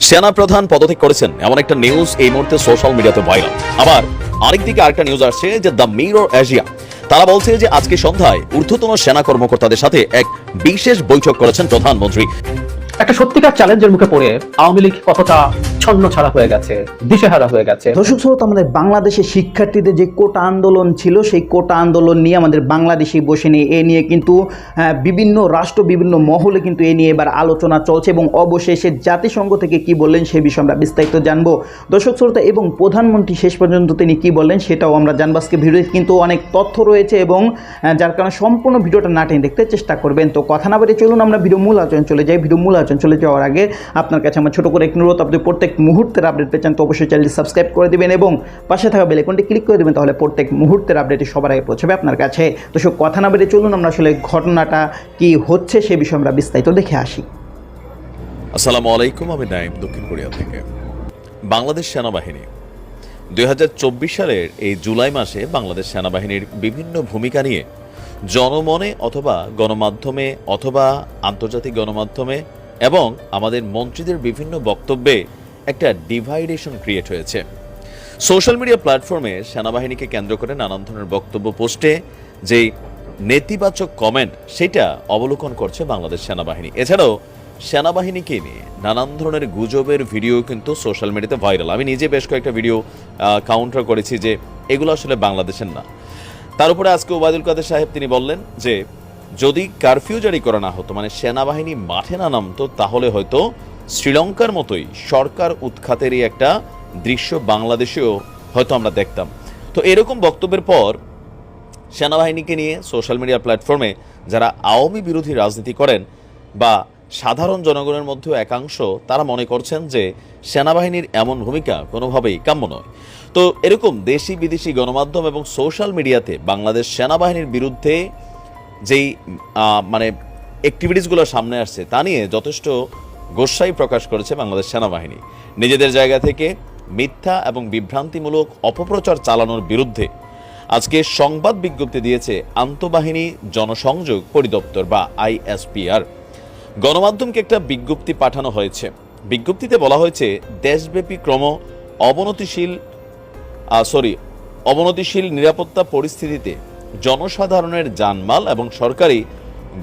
সেনা প্রধান পদত্যাগ করেছেন। এমন একটা নিউজ এই মুহূর্তে সোশ্যাল মিডিয়াতে ভাইরাল আবার আরেকদিকে আরেকটা নিউজ আসছে যে দ্য মিরর এশিয়া তারা বলছে যে আজকে সন্ধ্যায় ঊর্ধ্বতন সেনা কর্মকর্তাদের সাথে এক বিশেষ বৈঠক করেছেন প্রধানমন্ত্রী। একটা সত্যিকার চ্যালেঞ্জের মুখে পড়ে আওয়ামী লীগ কতটা ছন্ন ছাড়া হয়ে গেছে, দিশেহারা হয়ে গেছে। দর্শক শ্রোতা, আমাদের বাংলাদেশের শিক্ষার্থীদের যে কোটা আন্দোলন ছিল, সেই কোটা আন্দোলন নিয়ে আমাদের বাংলাদেশি বসে নিয়ে এ নিয়ে কিন্তু বিভিন্ন রাষ্ট্র, বিভিন্ন মহলে কিন্তু এ নিয়ে এবার আলোচনা চলছে এবং অবশেষে জাতিসংঘ থেকে কি বললেন সে বিষয়ে আমরা বিস্তারিত জানব। দর্শক শ্রোতা, এবং প্রধানমন্ত্রী শেষ পর্যন্ত তিনি কি বললেন সেটাও আমরা জানব। আজকে ভিডিও কিন্তু অনেক তথ্য রয়েছে এবং যার কারণে সম্পূর্ণ ভিডিওটা না টেনে দেখতে চেষ্টা করবেন। তো কথা না বলে চলুন, আমরা ভিডিও মূল আলোচনা চলে যাই। ভিডিও মূল আলোচনা চলে যাওয়ার আগে আপনার কাছে আমার ছোট করে এক অনুরোধ, আপনি প্রত্যেক মুহূর্তের আপডেট পেয়েছেন তো অবশ্যই চ্যানেলটি সাবস্ক্রাইব করে দেবেন এবং পাশে থাকা বেলেকনটি ক্লিক করে দেবেন, তাহলে প্রত্যেক মুহূর্তের আপডেটটি সবার আগে পৌঁছবে আপনার কাছে। তো সব কথা না বেড়ে চলুন, আমরা আসলে ঘটনাটা কি হচ্ছে সে বিষয়ে আমরা বিস্তারিত দেখে আসি। আসসালামু আলাইকুম, আমি নাইম, দক্ষিণ কোরিয়া থেকে। বাংলাদেশ সেনাবাহিনী। দুই হাজার চব্বিশ সালের এই জুলাই মাসে বাংলাদেশ সেনাবাহিনীর বিভিন্ন ভূমিকা নিয়ে জনমনে অথবা গণমাধ্যমে অথবা আন্তর্জাতিক গণমাধ্যমে এবং আমাদের মন্ত্রীদের বিভিন্ন বক্তব্যে একটা ডিভাইডেশন ক্রিয়েট হয়েছে। সোশ্যাল মিডিয়া প্ল্যাটফর্মে সেনাবাহিনীকে কেন্দ্র করে নানান ধরনের বক্তব্য পোস্টে যেই নেতিবাচক কমেন্ট সেটা অবলোকন করছে বাংলাদেশ সেনাবাহিনী। এছাড়াও সেনাবাহিনীকে নিয়ে নানান ধরনের গুজবের ভিডিও কিন্তু সোশ্যাল মিডিয়াতে ভাইরাল আমি নিজে বেশ কয়েকটা ভিডিও কাউন্টার করেছি যে এগুলো আসলে বাংলাদেশের না। তার উপরে আজকে ওবায়দুল কাদের সাহেব তিনি বললেন যে যদি কারফিউ জারি করা না হতো মানে সেনাবাহিনী মাঠে না নামতো, তাহলে হয়তো শ্রীলঙ্কার মতোই সরকার উৎখাতেরই একটা দৃশ্য বাংলাদেশেও হয়তো আমরা দেখতাম। তো এরকম বক্তব্যের পর সেনাবাহিনীকে নিয়ে সোশ্যাল মিডিয়া প্ল্যাটফর্মে যারা আওয়ামী বিরোধী রাজনীতি করেন বা সাধারণ জনগণের মধ্যেও একাংশ, তারা মনে করছেন যে সেনাবাহিনীর এমন ভূমিকা কোনোভাবেই কাম্য নয়। তো এরকম দেশি বিদেশি গণমাধ্যম এবং সোশ্যাল মিডিয়াতে বাংলাদেশ সেনাবাহিনীর বিরুদ্ধে যেই মানে অ্যাক্টিভিটিসগুলো সামনে আসছে, তা নিয়ে যথেষ্ট গোসাই প্রকাশ করেছে বাংলাদেশ সেনাবাহিনী। নিজেদের জায়গা থেকে মিথ্যা এবং বিভ্রান্তিমূলক অপপ্রচার চালানোর বিরুদ্ধে আজকে সংবাদ বিজ্ঞপ্তি দিয়েছে আন্তঃবাহিনী জনসংযোগ পরিদপ্তর বা আইএসপিআর। গণমাধ্যমকে একটা বিজ্ঞপ্তি পাঠানো হয়েছে। বিজ্ঞপ্তিতে বলা হয়েছে, দেশব্যাপী ক্রম অবনতিশীল সরি অবনতিশীল নিরাপত্তা পরিস্থিতিতে জনসাধারণের জানমাল এবং সরকারি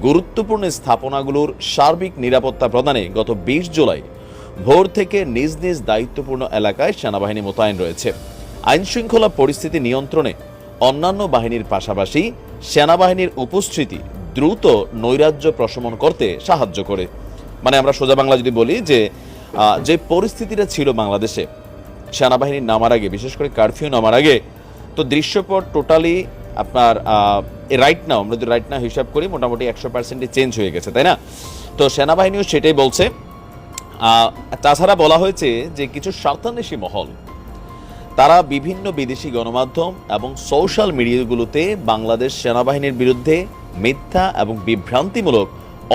গুরুত্বপূর্ণ স্থাপনাগুলোর সার্বিক নিরাপত্তা প্রদানে গত বিশ জুলাই ভোর থেকে নিজ নিজ দায়িত্বপূর্ণ এলাকায় সেনাবাহিনী মোতায়েন রয়েছে। আইন শৃঙ্খলা পরিস্থিতি নিয়ন্ত্রণে অন্যান্য বাহিনীর পাশাপাশি সেনাবাহিনীর উপস্থিতি দ্রুত নৈরাজ্য প্রশমন করতে সাহায্য করে। মানে আমরা সোজা বাংলা যদি বলি যে যে পরিস্থিতিটা ছিল বাংলাদেশে সেনাবাহিনীর নামার আগে, বিশেষ করে কারফিউ নামার আগে, তো দৃশ্যপট টোটালি আপনার রাইট নাও আমরা যদি রাইট নাও হিসাব করি, মোটামুটি একশো পার্সেন্টই চেঞ্জ হয়ে গেছে, তাই না? তো সেনাবাহিনীও সেটাই বলছে। তাছাড়া বলা হয়েছে যে কিছু স্বার্থান্বেষী মহল, তারা বিভিন্ন বিদেশি গণমাধ্যম এবং সোশ্যাল মিডিয়াগুলোতে বাংলাদেশ সেনাবাহিনীর বিরুদ্ধে মিথ্যা এবং বিভ্রান্তিমূলক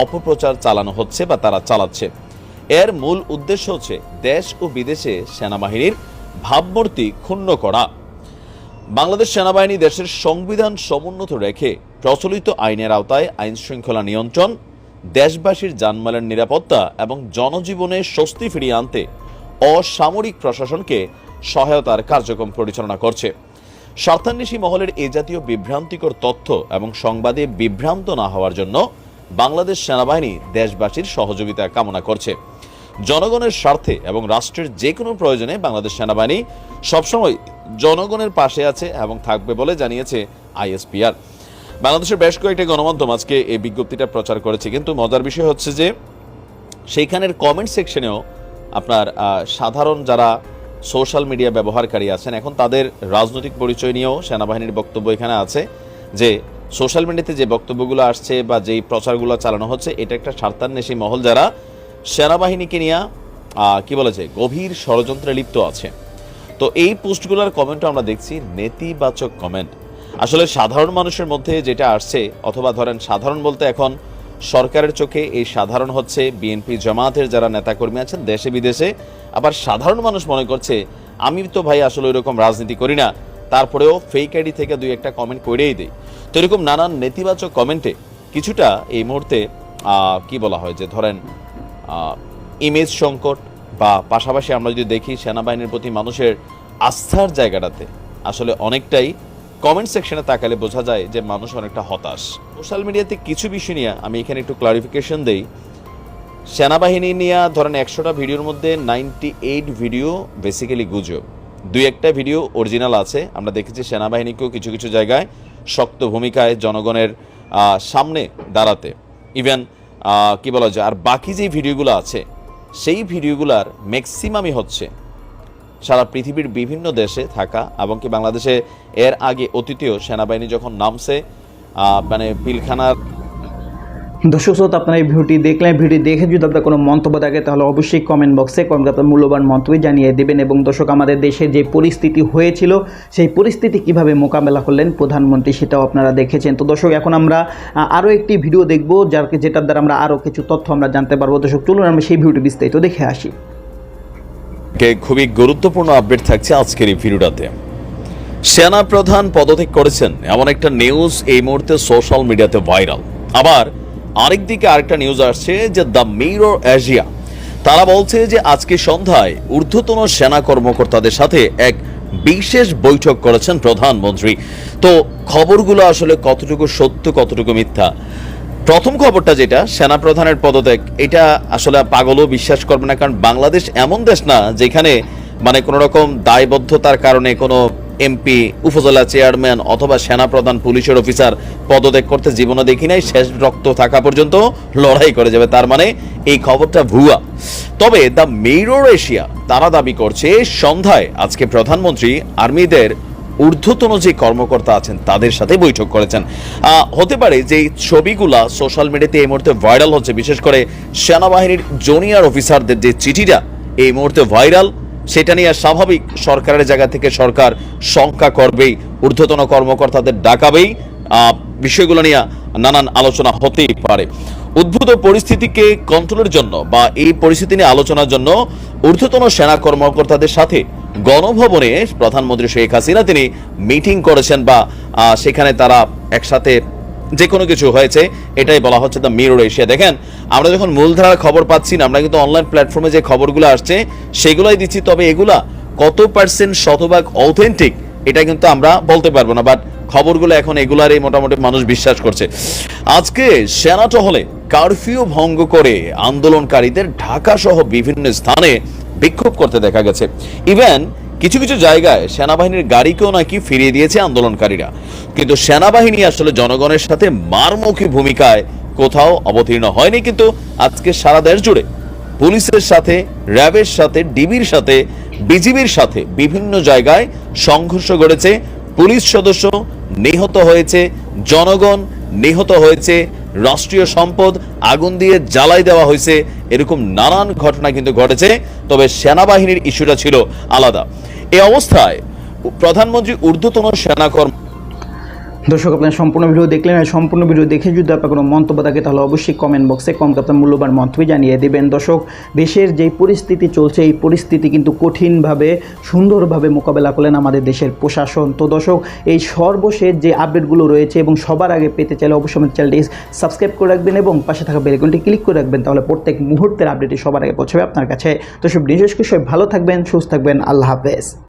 অপপ্রচার চালানো হচ্ছে বা তারা চালাচ্ছে। এর মূল উদ্দেশ্য হচ্ছে দেশ ও বিদেশে সেনাবাহিনীর ভাবমূর্তি ক্ষুণ্ণ করা। বাংলাদেশ সেনাবাহিনী দেশের সংবিধান সমুন্নত রেখে প্রচলিত আইনের আওতায় আইন শৃঙ্খলা নিয়ন্ত্রণ, দেশবাসীর জানমালের নিরাপত্তা এবং জনজীবনে স্বস্তি ফিরিয়ে আনতে অসামরিক প্রশাসনকে সহায়তার কার্যক্রম পরিচালনা করছে। স্বার্থান্বেষী মহলের এ জাতীয় বিভ্রান্তিকর তথ্য এবং সংবাদে বিভ্রান্ত না হওয়ার জন্য বাংলাদেশ সেনাবাহিনী দেশবাসীর সহযোগিতা কামনা করছে। জনগণের স্বার্থে এবং রাষ্ট্রের যে কোনো প্রয়োজনে বাংলাদেশ সেনাবাহিনী সবসময় জনগণের পাশে আছে এবং থাকবে বলে জানিয়েছে আইএসপিআর। বাংলাদেশের বেশ কয়েকটি গণমাধ্যম আজকে এই বিজ্ঞপ্তিটা প্রচার করেছে, কিন্তু মজার বিষয় হচ্ছে যে সেইখানের কমেন্ট সেকশনেও আপনার সাধারণ যারা সোশ্যাল মিডিয়া ব্যবহারকারী আছেন, এখন তাদের রাজনৈতিক পরিচয় নিয়েও সেনাবাহিনীর বক্তব্য এখানে আছে যে সোশ্যাল মিডিয়াতে যে বক্তব্যগুলো আসছে বা যেই প্রচারগুলো চালানো হচ্ছে, এটা একটা স্বার্থান্বেষী মহল যারা সেনাবাহিনীকে নিয়ে কি বলেছে গভীর ষড়যন্ত্রে লিপ্ত আছে। তো এই পোস্টগুলোর কমেন্টও আমরা দেখছি, নেতিবাচক কমেন্ট আসলে সাধারণ মানুষের মধ্যে যেটা আসছে, অথবা ধরেন সাধারণ বলতে এখন সরকারের চোখে এই সাধারণ হচ্ছে বিএনপি জামাতের যারা নেতাকর্মী আছেন দেশে বিদেশে, আবার সাধারণ মানুষ মনে করছে, আমি তো ভাই আসলে ওইরকম রাজনীতি করি না, তারপরেও ফেক আইডি থেকে দুই একটা কমেন্ট করেই দেই। তো এরকম নানান নেতিবাচক কমেন্টে কিছুটা এই মুহূর্তে কি বলা হয় যে ধরেন ইমেজ সংকট বা পাশাপাশি আমরা যদি দেখি সেনাবাহিনীর প্রতি মানুষের আস্থার জায়গাটাতে, আসলে অনেকটাই কমেন্ট সেকশনে তাকালে বোঝা যায় যে মানুষ অনেকটা হতাশ। সোশ্যাল মিডিয়াতে কিছু বিষয় নিয়ে আমি এখানে একটু ক্লারিফিকেশন দেই। সেনাবাহিনী নিয়ে ধরেন একশোটা ভিডিওর মধ্যে নাইনটি এইট ভিডিও বেসিক্যালি গুজব। দুই একটা ভিডিও অরিজিনাল আছে, আমরা দেখেছি সেনাবাহিনীকেও কিছু কিছু জায়গায় শক্ত ভূমিকায় জনগণের সামনে দাঁড়াতে। ইভেন কি বলা যায়? আর বাকি যে ভিডিওগুলো আছে, সেই ভিডিওগুলার ম্যাক্সিমামই হচ্ছে সারা পৃথিবীর বিভিন্ন দেশে থাকা এবং কি বাংলাদেশে এর আগে অতীতীয় সেনাবাহিনী যখন নামছে মানে পিলখানার দর্শক শ্রোতা, আপনারা এই ভিডিওটি দেখলেন ভিডিও দেখে যদি আপনার কোনো মন্তব্য থাকে, তাহলে অবশ্যই কমেন্ট বক্সে কমেন্ট আপনার মূল্যবান মন্তব্য জানিয়ে দেবেন। এবং দর্শক, আমাদের দেশে যে পরিস্থিতি হয়েছিল, সেই পরিস্থিতি কীভাবে মোকাবেলা করলেন প্রধানমন্ত্রী, সেটাও আপনারা দেখেছেন। তো দর্শক, এখন আমরা আরও একটি ভিডিও দেখব, যার যেটার দ্বারা আমরা আরও কিছু তথ্য আমরা জানতে পারব। দর্শক, চলুন আমরা সেই ভিডিওটি বিস্তারিত দেখে আসি। খুবই গুরুত্বপূর্ণ আপডেট থাকছে আজকের এই ভিডিওটাতে। সেনা প্রধান পদত্যাগ করেছেন, এমন একটা নিউজ এই মুহূর্তে সোশ্যাল মিডিয়াতে ভাইরাল আবার আরেক দিকে আরেকটা নিউজ আসছে যে দ্য মিরর এশিয়া তারা বলছে যে আজকে সন্ধ্যায় ঊর্ধ্বতন সেনা কর্মকর্তাদের সাথে এক বিশেষ বৈঠক করেছেন প্রধানমন্ত্রী। তো খবরগুলো আসলে কতটুকু সত্য, কতটুকু মিথ্যা? প্রথম খবরটা যেটা সেনাপ্রধানের পদত্যাগ, এটা আসলে পাগলও বিশ্বাস করবে না, কারণ বাংলাদেশ এমন দেশ না যেখানে মানে কোনো রকম দায়বদ্ধতার কারণে কোনো এমপি, উপজেলা চেয়ারম্যান অথবা সেনাপ্রধান, পুলিশের অফিসার পদত্যাগ করতে জীবনে দেখি নাই, শেষ রক্ত থাকা পর্যন্ত লড়াই করে যাবে। তার মানে এই খবরটা ভুয়া। তবে দ্য মেরর এশিয়া, তারা দাবি করছে, সন্ধ্যায় আজকে প্রধানমন্ত্রী আর্মিদের ঊর্ধ্বতন যে কর্মকর্তা আছেন, তাদের সাথে বৈঠক করেছেন। হতে পারে যে ছবিগুলা সোশ্যাল মিডিয়াতে এই মুহূর্তে ভাইরাল হচ্ছে, বিশেষ করে সেনাবাহিনীর জুনিয়র অফিসারদের যে চিঠিটা, এই মুহূর্তে ভাইরাল। সেটা নিয়ে স্বাভাবিক সরকারের জায়গা থেকে সরকার শঙ্কা করবেই, ঊর্ধ্বতন কর্মকর্তাদের ডাকাবেই। বিষয়গুলো নিয়ে নানান আলোচনা হতেই পারে। উদ্ভূত পরিস্থিতিকে কন্ট্রোলের জন্য বা এই পরিস্থিতি নিয়ে আলোচনার জন্য ঊর্ধ্বতন সেনা কর্মকর্তাদের সাথে গণভবনে প্রধানমন্ত্রী শেখ হাসিনা তিনি মিটিং করেছেন বা সেখানে তারা একসাথে যে কোনো কিছু হয়েছে, এটাই বলা হচ্ছে দ্য মিরর এশিয়া দেখেন, আমরা যখন মূলধারার খবর পাচ্ছি না, আমরা কিন্তু অনলাইন প্ল্যাটফর্মে যে খবরগুলো আসছে, সেগুলোই দিচ্ছি, তবে এগুলা কত পার্সেন্ট শতভাগ অথেন্টিক এটা কিন্তু আমরা বলতে পারব না বাট খবরগুলো এখন এগুলারই মোটামুটি মানুষ বিশ্বাস করছে। আজকে সেনা টহলে কারফিউ ভঙ্গ করে আন্দোলনকারীদের ঢাকা সহ বিভিন্ন স্থানে বিক্ষোভ করতে দেখা গেছে। ইভেন কিছু কিছু জায়গায় সেনাবাহিনীর গাড়িকেও নাকি ফিরিয়ে দিয়েছে আন্দোলনকারীরা। কিন্তু সেনাবাহিনী আসলে জনগণের সাথে মারমুখী ভূমিকায় কোথাও অবতীর্ণ হয়নি, কিন্তু আজকে সারা দেশ জুড়ে পুলিশের সাথে, র্যাবের সাথে, ডিবির সাথে, বিজিবির সাথে বিভিন্ন জায়গায় সংঘর্ষ ঘটেছে পুলিশ সদস্য নিহত হয়েছে, জনগণ নিহত হয়েছে, রাষ্ট্রীয় সম্পদ আগুন দিয়ে জ্বালাই দেওয়া হয়েছে, এরকম নানান ঘটনা কিন্তু ঘটেছে। তবে সেনাবাহিনীর ইস্যুটা ছিল আলাদা। এই অবস্থায় প্রধানমন্ত্রী ঊর্ধ্বতন সেনা কর্ম দর্শক, আপনার সম্পূর্ণ ভিডিও দেখলেন। আর সম্পূর্ণ ভিডিও দেখে যদি আপনার কোনো মন্তব্য থাকে, তাহলে অবশ্যই কমেন্ট বক্সে কম আপনার মূল্যবান মন্তব্য জানিয়ে দেবেন। দর্শক, দেশের যে পরিস্থিতি চলছে, এই পরিস্থিতি কিন্তু কঠিনভাবে, সুন্দরভাবে মোকাবেলা করলেন আমাদের দেশের প্রশাসন। তো দর্শক, এই সর্বশেষ যে আপডেটগুলো রয়েছে এবং সবার আগে পেতে চাইলে অবশ্যই আমাদের চ্যানেলটি সাবস্ক্রাইব করে রাখবেন এবং পাশে থাকা বেলকনটি ক্লিক করে রাখবেন, তাহলে প্রত্যেক মুহূর্তের আপডেটই সবার আগে পৌঁছবে আপনার কাছে। দর্শক, বিশেষ করে ভালো থাকবেন, সুস্থ থাকবেন, আল্লাহ হাফেজ।